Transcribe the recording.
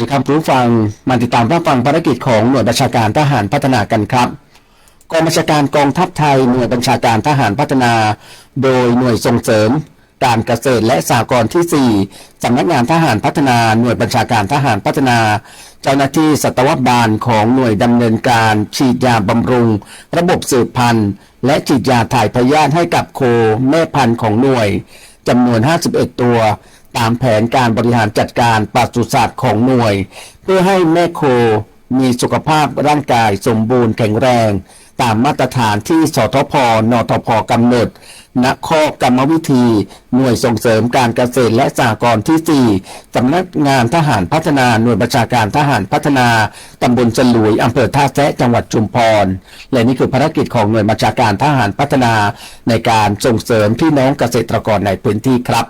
ครับผู้ฟังมาติดตามรับฟังภารกิจของหน่วยบัญชาการทหารพัฒนากันครับกองบัญชาการกองทัพไทยหน่วยบัญชาการทหารพัฒนา โดยหน่วยส่งเสริม การเกษตรและสหกรณ์ที่ 4สำนักงานทหารพัฒนาหน่วยบัญชาการทหารพัฒนา เจ้าหน้าที่สัตวบาลของหน่วยดำเนินการฉีดยาบำรุง ระบบสืบพันธุ์ และฉีดยาถ่ายพยาธิให้กับโคแม่พันธุ์ของหน่วยจำนวน 51 ตัว ตามแผนการบริหารจัดการปศุสัตว์ของหน่วย เพื่อให้แม่โคมีสุขภาพร่างกายสมบูรณ์แข็งแรง ตามมาตรฐานที่สทพนทพกำหนดณข้อกรรมวิธี หน่วยส่งเสริมการเกษตรและสหกรณ์ที่ 4 สำนักงานทหารพัฒนาหน่วยประชาการทหารพัฒนาตำบลสลุยอำเภอท่าแซะจังหวัดชุมพร และนี่คือภารกิจของหน่วยบัญชาการทหารพัฒนาในการส่งเสริมพี่น้องเกษตรกรในพื้นที่ครับ